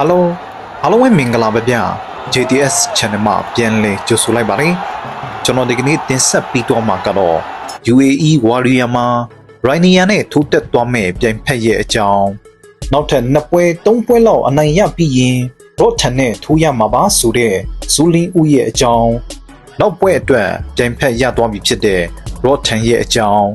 အားလုံးအားလုံးပဲမင်္ဂလာပါဗျာ JTS channel မှာပြန်လည်ကြိုဆိုလိုက်ပါတယ်ကျွန်တော်ဒီကနေ့တင်ဆက်ပြီးတော့မှာကတော့ UAE Warrior မှာ Rainier နဲ့ထိုးတက်သွားမဲ့ပြိုင်ဖက်ရဲ့အကြောင်းနောက်ထပ်နှစ်ပွဲသုံးပွဲလောက်အနိုင်ရပြီးရင် Rotan နဲ့ထိုးရမှာပါဆိုတဲ့ဇူလင်းဦးရဲ့အကြောင်းနောက်ပွဲအတွက်ပြိုင်ဖက်ရသွားပြီဖြစ်တဲ့ Rotan ရဲ့အကြောင်း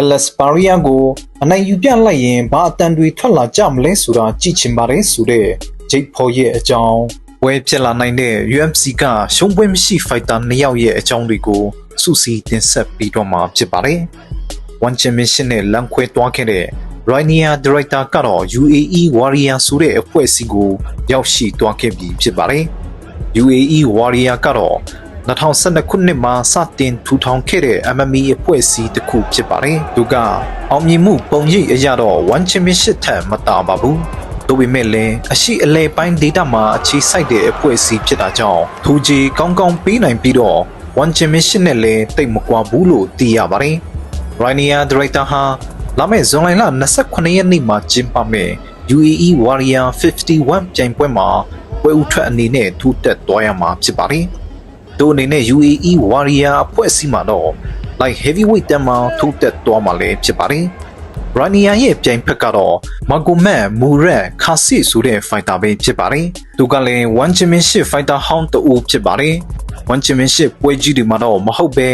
Alex Paria ကိုအနိုင်ယူပြလိုက်ရင်ဘာအတန်တွေထွက်လာကြမလဲဆိုတာကြည့်ချင်ပါတယ်ဆိုတဲ့ ဂျိတ်ဖော်ရဲ့အကြောင်းဝဲဖြစ်လာနိုင်တဲ့ UFC ကရှုံးပွဲမရှိဖိုက်တာနှစ်ယောက်ရဲ့အကြောင်းတွေကိုစုစည်းတင်ဆက်ပြီးတော့မှာဖြစ်ပါတယ်။ One Championship နဲ့လမ်းခွဲသွားခဲ့တဲ့ Rainier Director ကတော့ UAE Warrior ဆိုတဲ့အဖွဲ့အစည်းကိုရောက်ရှိသွားခဲ့ပြီဖြစ်ပါတယ်။ UAE Warrior ကတော့2012ခုနှစ်မှာစတင်ထူထောင်ခဲ့တဲ့ MMA အဖွဲ့အစည်းတစ်ခုဖြစ်ပါတယ်။သူကအောင်မြင်မှုပုံရိပ်အရတော့ One Championship ထက်မတာပါဘူး။ ဒါပေမဲ့လည်းအရှိအလဲပိုင်းဒေတာမှာအခြေစိုက်တဲ့အဖွဲ့အစည်းဖြစ်တာကြောင့်ထူကြီးကောင်းကောင်းပေးနိုင်ပြီးတော့ One Championship နဲ့လည်းတိတ်မကွာဘူးလို့သိရပါတယ်။ Rainier Director ဟာလာမယ့်ဇွန်လလ28ရက်နေ့မှာကျင်းပမယ့် UAE Warrior 51ပြိုင်ပွဲမှာပွဲဥထွက်အနေနဲ့ထူးတက်သွားရမှာဖြစ်ပါတယ်။သူအနေနဲ့ UAE Warrior အဖွဲ့အစည်းမှာတော့ light heavyweight တန်းမှာထူးတက်သွားမှာလည်းဖြစ်ပါတယ်။ Rainier ရဲ့ပြိုင်ဖက်ကတော့ Magomed Murad Khasi ဆိုတဲ့ fighter ပဲဖြစ်ပါတယ်။သူကလည်း One Championship fighter ဟောင်းတူဖြစ်ပါတယ်။ One Championship ပွဲကြီးတွေမှာတော့မဟုတ်ပဲ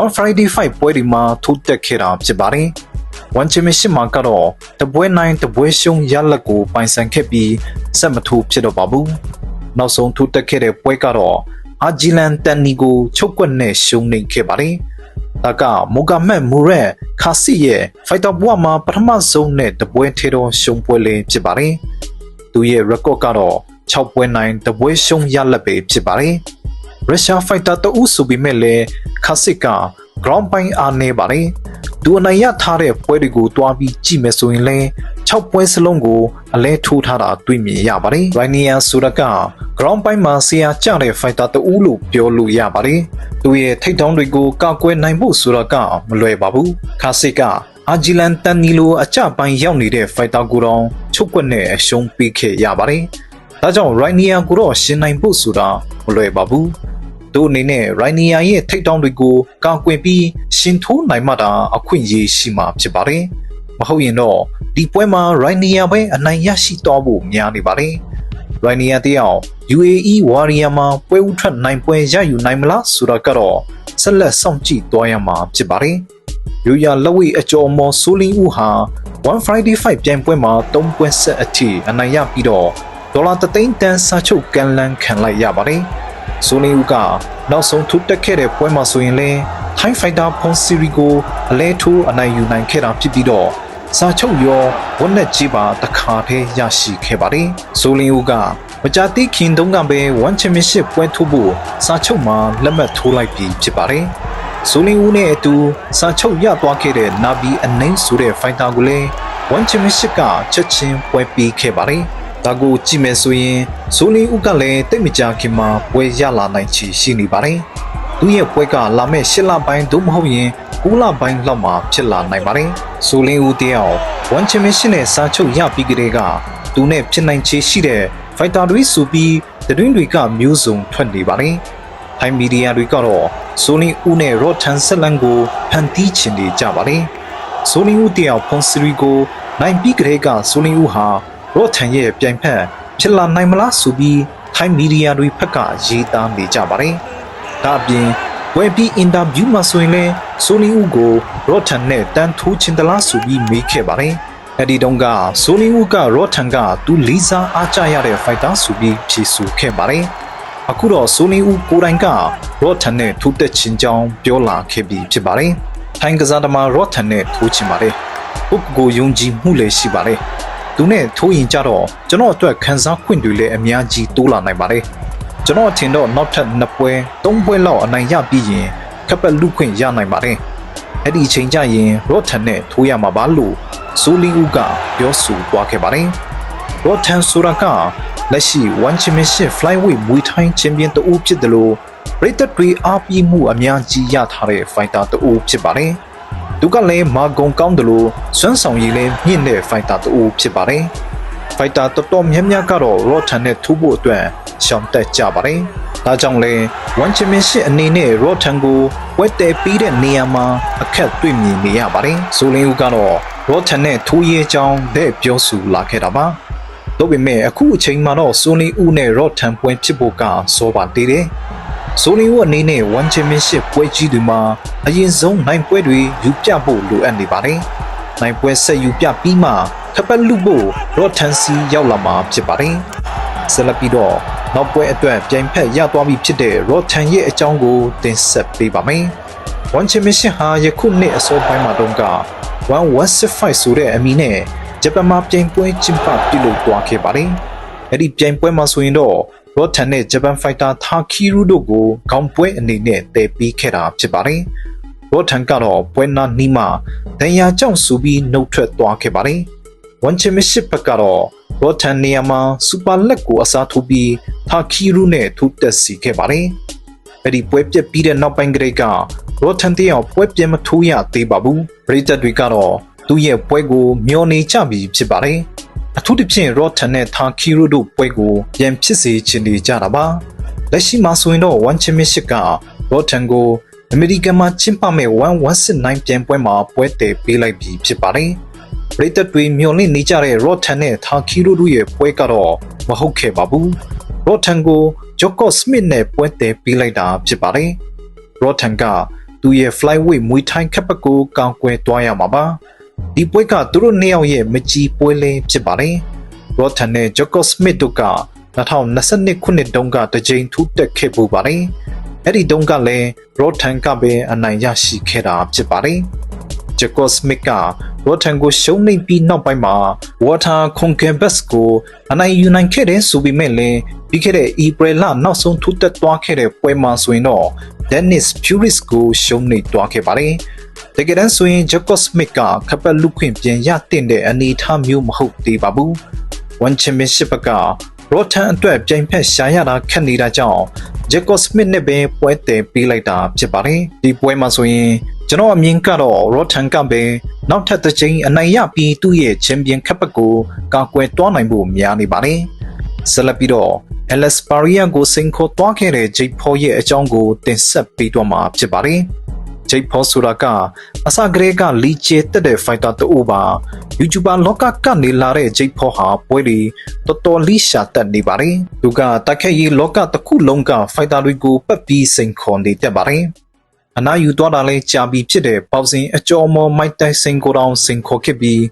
One Friday Fight ပွဲတွေမှာထူးတက်ခဲ့တာဖြစ်ပါတယ်။ One Championship မှာကတော့တပွဲနိုင်တပွဲရှုံးရလက်ကိုပိုင်ဆိုင်ခဲ့ပြီးစက်မထိုးဖြစ်တော့ပါဘူး။နောက်ဆုံးထူးတက်ခဲ့တဲ့ပွဲကတော့အာဂျီလန်တန်နီကိုချုပ်ကွက်နဲ့ရှုံးနိမ့်ခဲ့ပါတယ်။ ဒါကမိုဂါမက်မူရက်ခါစီရဲ့ဖိုက်တာဘွားမှာပထမဆုံးနဲ့တပွဲထဲတော့ရှုံးပွဲလေးဖြစ်ပါတယ်။သူရဲ့ record ကတော့6ပွဲနိုင်တပွဲရှုံးရလက်ပဲဖြစ်ပါတယ်။ရုရှားဖိုက်တာတအုပ်ဆိုပေမဲ့လည်းခါစစ်က ground ပိုင်းအားနေပါတယ်။ သူအနိုင်ရထားတဲ့ပွဲတွေကိုတွားပြီးကြည့်မယ်ဆိုရင်လည်း6ပွဲစလုံးကိုအလဲထိုးထားတာတွေ့မြင်ရပါတယ်။ Rainier ဆိုတာက ground ပိုင်းမှာဆရာကျတဲ့ fighter တအုပ်လို့ပြောလို့ရပါတယ်။သူရဲ့ထိတ်တောင်းတွေကိုကာကွယ်နိုင်ဖို့ဆိုတာကမလွယ်ပါဘူး။ခါစစ်ကအာဂျီလန်တန်နီလိုအကြပိုင်းရောက်နေတဲ့ fighter ကိုတော့ချုပ်ကွက်နဲ့အရှုံးပေးခဲ့ရပါတယ်။ဒါကြောင့် Rainier ကိုတော့ရှင်းနိုင်ဖို့ဆိုတာမလွယ်ပါဘူး။ သူအနေနဲ့ Rainier ရဲ့ထိတ်တောင်းတွေကိုကာကွယ်ပြီးရှင်ထိုးနိုင်မှသာအခွင့်အရေးရှိမှာဖြစ်ပါတယ်။မဟုတ်ရင်တော့ဒီပွဲမှာ Rainier ပဲအနိုင်ရရှိတော့ဖို့များနေပါတယ်။ Rainier တယောက် UAE Warrior မှာပွဲဥထွက်နိုင်ပွဲရယူနိုင်မလားဆိုတာကတော့ဆက်လက်စောင့်ကြည့်သွားရမှာဖြစ်ပါတယ်။ရိုးရလက်ဝိအကျော်မော်ဆိုလင်းဦးဟာ One Friday Fight ပြိုင်ပွဲမှာ၃ပွဲဆက်အထိအနိုင်ရပြီးတော့ဒေါ်လာ3သိန်းတန်းစာချုပ်ကန်လန်းခံလိုက်ရပါတယ်။ ဆိုလင်းဦးကနောက်ဆုံးထုတက်ခဲ့တဲ့ပွဲမှာဆိုရင်လည်း Thai Fighter ဖွန်စီရီကိုအလဲထိုးအနိုင်ယူနိုင်ခဲ့တာဖြစ်ပြီးတော့စာချုပ်ရောဝက်နဲ့ကြီးပါတခါတည်းရရှိခဲ့ပါတယ်။ဆိုလင်းဦးကမကြတိခင်တုန်းကပဲ One Championship ပွဲထိုးဖို့စာချုပ်မှာလက်မှတ်ထိုးလိုက်ပြီးဖြစ်ပါတယ်။ဆိုလင်းဦးနဲ့အတူစာချုပ်ရသွားခဲ့တဲ့နာဘီအနိုင်ဆိုတဲ့ fighter ကိုလည်း One Championship ကချက်ချင်းပွဲပြီးခဲ့ပါတယ်။ ဒါကိုကြည့်မယ်ဆိုရင်ဆိုလင်းဦးကလည်းတိတ်မကြခင်မှာပွဲရလာနိုင်ချေရှိနေပါတယ်။သူရဲ့ပွဲကလာမယ့်၈လပိုင်းသို့မဟုတ်ရင်9လပိုင်းလောက်မှာဖြစ်လာနိုင်ပါတယ်။ဆိုလင်းဦးတယောက် One Championship နဲ့စာချုပ်ရပြီးကတည်းကသူနဲ့ဖြစ်နိုင်ချေရှိတဲ့ fighter တွေဆိုပြီးသတင်းတွေကမျိုးစုံထွက်နေပါတယ်။ Thai media တွေကတော့ဆိုလင်းဦးနဲ့ Rotan ဆက်လန်ကိုဖန်တီးချင်နေကြပါတယ်။ဆိုလင်းဦးတယောက်ဖွန်စီရီကိုနိုင်ပြီးကတည်းကဆိုလင်းဦးဟာ Rotan ရဲ့ပြိုင်ဖက်ဖြစ်လာနိုင်မလားဆိုပြီး Thai media တွေဖက်ကရေးသားနေကြပါတယ်။ဒါအပြင်ဝယ်ပြီးအင်တာဗျူးမှာဆိုရင်လည်းဆိုလင်းဦးကို Rotan နဲ့တန်ထိုးချင်သလားဆိုပြီးမေးခဲ့ပါတယ်။အဲ့ဒီတုန်းကဆိုလင်းဦးက Rotan ကသူလေးစားအားကြရတဲ့ fighter ဆိုပြီးဖြေဆိုခဲ့ပါတယ်။အခုတော့ဆိုလင်းဦးကိုယ်တိုင်က Rotan နဲ့ထိုးတက်ချင်ကြောင်းပြောလာခဲ့ပြီးဖြစ်ပါတယ်။ထိုင်းကစားသမား Rotan နဲ့ထိုးချင်ပါတယ်။ပုဂ္ဂိုလ်ယုံကြည်မှုလည်းရှိပါတယ်။ သူနဲ့ထိုးရင်ကြတော့ကျွန်တော်အတွက်ခံစား권တွေလည်းအများကြီးတိုးလာနိုင်ပါတယ်။ကျွန်တော်အထင်တော့နောက်ထပ်နှစ်ပွဲသုံးပွဲလောက်အနိုင်ရပြီးရင်ခပ်ပတ်လူခွင့်ရနိုင်ပါတယ်။အဲ့ဒီအချိန်ကျရင် Rotan နဲ့ထိုးရမှာပါလို့ဆိုလီဦးကပြောဆိုသွားခဲ့ပါတယ်။ Rotan ဆိုတာကလက်ရှိ One Championship Flyweight မွေထိုင်းချန်ပီယံတဦးဖြစ်တယ်လို့ပရိသတ်တွေအားပြမှုအများကြီးရထားတဲ့ fighter တဦးဖြစ်ပါတယ်။ သူကလည်းမာဂုံကောင်းတယ်လို့စွမ်းဆောင်ရည်လည်းမြင့်တဲ့ fighter တဦးဖြစ်ပါတယ်။ဖိုက်တာတော်တော်များများကတော့ Rotten နဲ့ထူးဖို့အတွက်ရှောင်တက်ကြပါတယ်။ဒါကြောင့်လဲ One Championship အနေနဲ့ Rotten ကိုဝက်တယ်ပြီးတဲ့နေရာမှာအခက်တွေ့မြင်နေရပါတယ်။ဆိုလင်းဦးကတော့ Rotten နဲ့ထူးရေးကြောင်းတဲ့ပြောဆိုလာခဲ့တာပါ။ဒါပေမဲ့အခုအချိန်မှာတော့ဆိုလင်းဦးနဲ့ Rotten ပွဲဖြစ်ဖို့ကစောပါသေးတယ်။ ဆိုလင်းဦးအနေနဲ့ One Championship ပွဲကြီးတွေမှာအရင်ဆုံးနိုင်ပွဲတွေယူပြဖို့လိုအပ်နေပါတယ်။နိုင်ပွဲဆက်ယူပြပြီးမှခပတ်လူဖို့ Rotten စီရောက်လာမှာဖြစ်ပါတယ်။ဆက်လက်ပြီးတော့နောက်ပွဲအတွက်ပြိုင်ဖက်ရသွားပြီဖြစ်တဲ့ Rotten ရဲ့အကြောင်းကိုတင်ဆက်ပေးပါမယ်။ One Championship ဟာယခုနှစ်အစောပိုင်းမှာတုန်းက1165ဆိုတဲ့အမည်နဲ့ဂျပန်မှာပြိုင်ပွဲကျင်းပပြုလုပ်သွားခဲ့ပါတယ်။အဲ့ဒီပြိုင်ပွဲမှာဆိုရင်တော့ Rotten နဲ့ဂျပန်ဖိုက်တာ Takiru တို့ကိုခေါင်းပွဲအနေနဲ့တည်ပြီးခဲ့တာဖြစ်ပါတယ်။ Rotten ကတော့ပွဲနာနီးမှာဒဏ်ရာကြောင့်စူပြီးနှုတ်ထွက်သွားခဲ့ပါတယ်။ One Championship ဘက်ကတော့ Rotten နေရာမှာစူပါလက်ကိုအစားထိုးပြီး Takiru နဲ့ထိုးတက်စီခဲ့ပါတယ်။အဲ့ဒီပွဲပြက်ပြီးတဲ့နောက်ပိုင်းကလေးက Rotten တယောက်ပွဲပြက်မထိုးရသေးပါဘူး။ပရိသတ်တွေကတော့သူ့ရဲ့ပွဲကိုမျောနေကြပြီဖြစ်ပါတယ်။ အထူးသဖြင့် Rotten နဲ့ Takiru တို့ပွဲကိုပြန်ဖြစ်စေချင်နေကြတာပါ။လက်ရှိမှာဆိုရင်တော့ One Championship က Rotten ကိုအမေရိကန်မှာကျင်းပမဲ့1169ပြန်ပွဲမှာပွဲတည်ပေးလိုက်ပြီဖြစ်ပါတယ်။ပရိသတ်တွေမျှော်လင့်နေကြတဲ့ Rotten နဲ့ Takiru တို့ရဲ့ပွဲကတော့မဟုတ်ခဲ့ပါဘူး။ Rotten ကို Joko Smith နဲ့ပွဲတည်ပေးလိုက်တာဖြစ်ပါတယ်။ Rotten ကသူ့ရဲ့ flyweight မွေထိုင်းခက်ပတ်ကိုကောင်းကွယ်သွားရမှာပါ။ ဒီပွဲကသူတို့နှစ်ယောက်ရဲ့မကြီးပွဲလေးဖြစ်ပါတယ်။ Rotten နဲ့ Joko Smith တို့က2022ခုနှစ်တုန်းကတကြိမ်ထူးတက်ခဲ့ပူပါတယ်။အဲ့ဒီတုန်းကလည်း Rotten ကပဲအနိုင်ရရှိခဲ့တာဖြစ်ပါတယ်။ Joko Smith က Rotten ကိုရှုံးနိမ့်ပြီးနောက်ပိုင်းမှာ Water Conquebus ကိုအနိုင်ယူနိုင်ခဲ့တဲ့ဆိုပေမဲ့လည်းပြီးခဲ့တဲ့ April လနောက်ဆုံးထူးတက်သွားခဲ့တဲ့ပွဲမှာဆိုရင်တော့ Dennis Puris ကိုရှုံးနိမ့်သွားခဲ့ပါတယ်။ တကယ်တမ်းဆိုရင် Joko Smith ကခပတ်လူခွင့်ပြန်ရတဲ့တဲ့အနေအထားမျိုးမဟုတ်သေးပါဘူး။ One Championship က Rotten အတွက်ပြိုင်ဖက်ရှာရတာခက်နေတာကြောင့် Joko Smith နဲ့ပဲပွဲတည်ပေးလိုက်တာဖြစ်ပါတယ်။ဒီပွဲမှာဆိုရင်ကျွန်တော်အမြင်ကတော့ Rotten ကပဲနောက်ထပ်တစ်ချိန်အနိုင်ရပြီးသူ့ရဲ့ချန်ပီယံခပ်ပတ်ကိုကာကွယ်တွားနိုင်ဖို့များနေပါတယ်။ဆက်လက်ပြီးတော့ Alex Paria ကိုစိန်ခေါ်သွားခဲ့တဲ့ Jake Paul ရဲ့အကြောင်းကိုတင်ဆက်ပေးတော့မှာဖြစ်ပါတယ်။ Jake Paul ဆိုတာကအစကတည်းကလီချေတက်တဲ့ fighter တူပါ YouTuber လောကကနေလာတဲ့ Jake Paul ဟာပွဲတွေတော်တော်လေးရှာတက်နေပါတယ်။သူကတိုက်ခိုက်ရေးလောကတစ်ခုလုံးက fighter တွေကိုပတ်ပြီးစိန်ခေါ်နေတတ်ပါတယ်။အနာယူသွားတာလဲကြာပြီဖြစ်တဲ့ပေါစင်အကျော်မော်မိုက်တိုင်စင်ကိုတောင်စိန်ခေါ်ခဲ့ပြီး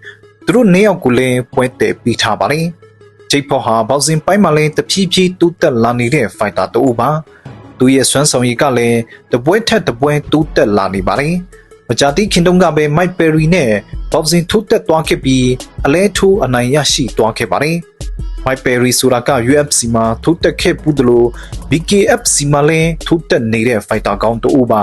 သူတို့နေရောက်ကိုလည်းပွဲတည်ပြီးထားပါတယ်။ဂျိတ်ဖော်ဟာပေါစင်ပိုင်းမှာလဲတဖြည်းဖြည်းတူးတက်လာနေတဲ့ fighter တူပါ သူရဲ့စွမ်းဆောင်ရည်ကလည်းတပွဲထက်တပွဲတူးတက်လာနေပါတယ်။မကြတိခင်တုန်းကပဲ Mike Perry နဲ့ပေါစင်ထိုးတက်သွားခဲ့ပြီးအလဲထိုးအနိုင်ရရှိသွားခဲ့ပါတယ်။ Mike Perry ဆိုတာက UFC မှာထိုးတက်ခဲ့ပူးတယ်လို့ BKFC မှာလည်းထိုးတက်နေတဲ့ fighter ကောင်းတူပါ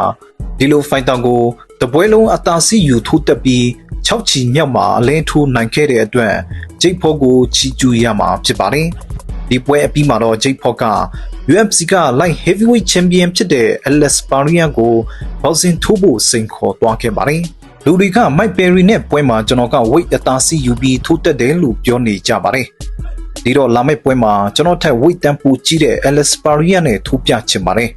ဒီလို fighter ကိုတပွဲလုံးအသာစီးယူထိုးတက်ပြီး6ချီမြောက်မှာအလဲထိုးနိုင်ခဲ့တဲ့အတွက်ဂျိတ်ဖော့ကိုချီကျူးရမှာဖြစ်ပါတယ် ဒီပွဲအပြီးမှာတော့ဂျိတ်ဖော့က UFC က light heavyweight champion ဖြစ်တဲ့ Alex Pereira ကိုဘောက်ဆင်ထိုးဖို့စိန်ခေါ်သွားခဲ့ပါတယ်လူတွေက Mike Perry နဲ့ပွဲမှာကျွန်တော်က weight အသာစီးယူပြီးထိုးတက်တယ်လို့ပြောနေကြပါတယ်ဒီတော့လာမယ့်ပွဲမှာကျွန်တော်ထက် weight တန်ပိုကြီးတဲ့ Alex Pereira နဲ့ထိုးပြချင်ပါတယ်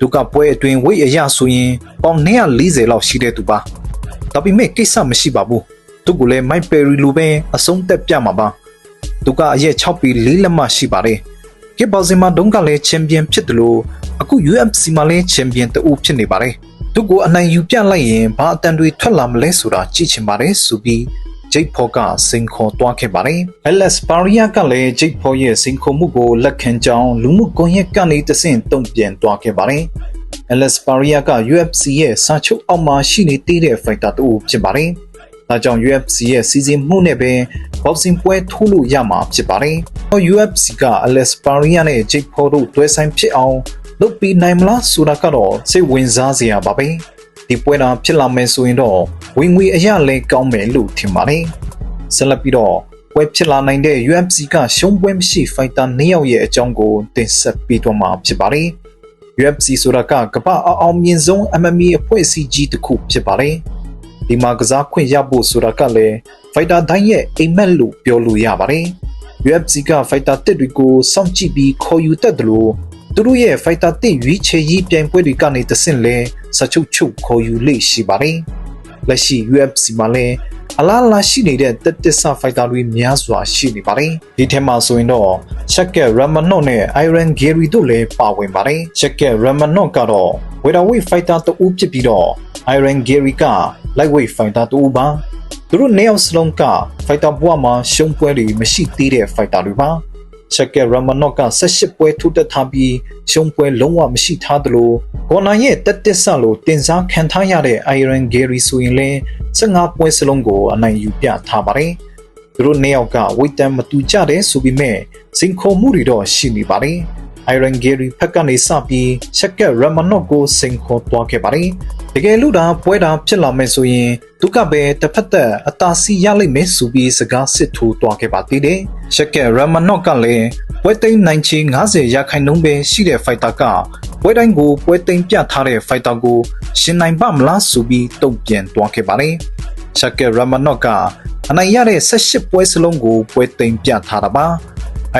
သူကပွဲအတွင်း weight အရဆိုရင်ပေါင်240လောက်ရှိတဲ့သူပါဒါပေမဲ့ကိစ္စမရှိပါဘူးသူကလည်း Mike Perry လိုပဲအဆုံးသက်ပြမှာပါ သူကအရက်6ปี4လက်မှရှိပါတယ်ကစ်ဘောက်စင်မှာဒုံးကလည်းချန်ပီယံဖြစ်တယ်လို့အခု UFC မှာလည်းချန်ပီယံတူဖြစ်နေပါတယ်သူကိုအနိုင်ယူပြလိုက်ရင်ဘာအတန်တွေထွက်လာမလဲဆိုတာကြည့်ချင်ပါတယ်ဆိုပြီးဂျိတ်ဖော်ကစင်ခေါ်သွားခဲ့ပါတယ်။ Alex Paria ကလည်းဂျိတ်ဖော်ရဲ့စင်ခေါ်မှုကိုလက်ခံကြောင်းလူမှုကွန်ရက်ကနေတဆင့်တုံ့ပြန်သွားခဲ့ပါတယ်။ Alex Paria က UFC ရဲ့စာချုပ်အောက်မှာရှိနေသေးတဲ့ fighter တူဖြစ်ပါတယ်။ ဒါကြောင့် UFC ရဲ့စီစဉ်မှုနဲ့ပဲ boxing ပွဲထိုးလို့ရမှာဖြစ်ပါတယ်။ UFC က Alex Paria နဲ့ Jake Paul တို့တွဲဆိုင်ဖြစ်အောင်လုပ်ပြီးနိုင်မလားဆိုတာကတော့စိတ်ဝင်စားစရာပါပဲ။ဒီပွဲတော်ဖြစ်လာမယ်ဆိုရင်တော့ဝင်ငွေအရလဲကောင်းမယ်လို့ထင်ပါတယ်။ဆက်လက်ပြီးတော့ပွဲဖြစ်လာနိုင်တဲ့ UFC ကရှုံးပွဲမရှိ fighter ၂ယောက်ရဲ့အကြောင်းကိုတင်ဆက်ပေးတော့မှာဖြစ်ပါတယ်။ UFC ဆိုတာကကမ္ဘာအအောင်မြင်ဆုံး MMA အဖွဲ့အစည်းကြီးတစ်ခုဖြစ်ပါတယ်။ ဒီမှာကစားခွင့်ရဖို့ဆိုတာကလည်း fighter တိုင်းရဲ့အိမ်မက်လို့ပြောလို့ရပါတယ်။ UFC က fighter တစ်တွေကိုစောင့်ကြည့်ပြီးခေါ်ယူတတ်တယ်လို့သူတို့ရဲ့ fighter တစ်ရွေးချယ်ရေးပြိုင်ပွဲတွေကနေတဆင့်လဲစချုပ်ချုပ်ခေါ်ယူလေ့ရှိပါတယ်။လက်ရှိ UFC မှာလည်းအလားအလာရှိနေတဲ့တက်တဆ fighter တွေများစွာရှိနေပါတယ်။ဒီထဲမှာဆိုရင်တော့ Shaka Ramanot နဲ့ Iron Gary တို့လည်းပါဝင်ပါတယ်။ Shaka Ramanot ကတော့ welterweight fighter တဦးဖြစ်ပြီးတော့ Iron Gary က lightweight fighter တဦးပါ။သူတို့နှစ်ယောက်စလုံးက fighter ဘဝမှာရှုံးပွဲတွေမရှိသေးတဲ့ fighter တွေပါ။ Shaka Ramanot က18ပွဲထိုးတက်ထားပြီးရှုံးပွဲလုံးဝမရှိထားသလိုဂေါ်နာရဲ့တက်တက်ဆလို့တင်စားခံထားရတဲ့ Iron Gary ဆိုရင်လည်း15ပွဲစလုံးကိုအနိုင်ယူပြထားပါတယ်။သူတို့နှစ်ယောက်ကဝိတ်တန်မတူကြတဲ့ဆိုပေမဲ့စင်ခေါ်မှုတွေတော့ရှိနေပါတယ်။ Iron Gary ဖက်ကနေစပြီး Shaka Ramanot ကိုစင်ခေါ်သွားခဲ့ပါတယ်။တကယ်လို့ဒါပွဲတာဖြစ်လာမယ်ဆိုရင်သူကပဲတစ်ဖက်သက်အသာစီရလိမ့်မယ်ဆိုပြီးစကားစစ်ထိုးသွားခဲ့ပါသေးတယ်။ Shaka Ramanot ကလည်းပွဲသိမ်းနိုင်ချေ90ရာခိုင်နှုန်းပဲရှိတဲ့ fighter ကပွဲတိုင်းကိုပွဲသိမ်းပြထားတဲ့ fighter ကိုရှင်နိုင်ပါမလားဆိုပြီးတုံ့ပြန်သွားခဲ့ပါတယ်။ Shaka Ramanot ကအနိုင်ရတဲ့18ပွဲစလုံးကိုပွဲသိမ်းပြထားတာပါ။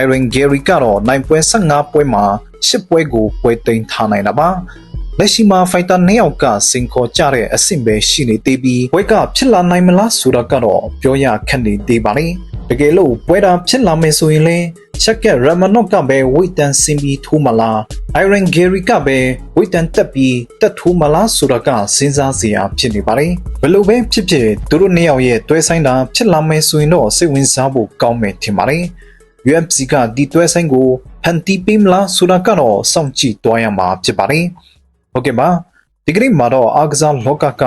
Iron Gary ကတော့နိုင်ပွဲ15ပွဲမှာ10ပွဲကိုပွဲသိမ်းထားနိုင်တာပါ။လက်ရှိမှာ fighter နှစ်ယောက်ကစင်ခေါ်ကြတဲ့အဆင့်ပဲရှိနေသေးပြီးပွဲကဖြစ်လာနိုင်မလားဆိုတာကတော့ပြောရခက်နေသေးပါလေ။တကယ်လို့ပွဲတာဖြစ်လာမယ်ဆိုရင်လည်း Shaka Ramanot ကပဲဝိတ်တန်စင်ပြီးထိုးမလား Iron Gary ကပဲဝိတ်တန်တက်ပြီးတက်ထိုးမလားဆိုတာကစဉ်းစားစရာဖြစ်နေပါတယ်။ဘယ်လိုပဲဖြစ်ဖြစ်သူတို့နှစ်ယောက်ရဲ့တွဲဆိုင်တာဖြစ်လာမယ်ဆိုရင်တော့စိတ်ဝင်စားဖို့ကောင်းမယ်ထင်ပါတယ်။ UFC ကဒီတွဲဆိုင်ကိုဖန်တီးပေးမလားဆိုတာကတော့စောင့်ကြည့်သွားရမှာဖြစ်ပါတယ်။ဟုတ်ကဲ့ပါဒီကနေ့မှာတော့အာကစားလောကက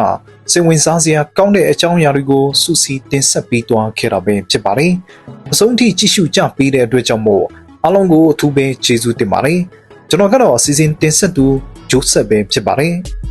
စိတ်ဝင်စားစရာကောင်းတဲ့အကြောင်းအရာတွေကိုစူးစီးတင်ဆက်ပေးသွားခဲ့တာပဲဖြစ်ပါတယ်။အဆုံးထိကြည့်ရှုကြပေးတဲ့အတွက်ကြောင့်မို့အားလုံးကိုအထူးပဲကျေးဇူးတင်ပါတယ်။ကျွန်တော်ကတော့အစီအစဉ်တင်ဆက်သူဂျိုးဆက်ပဲဖြစ်ပါတယ်။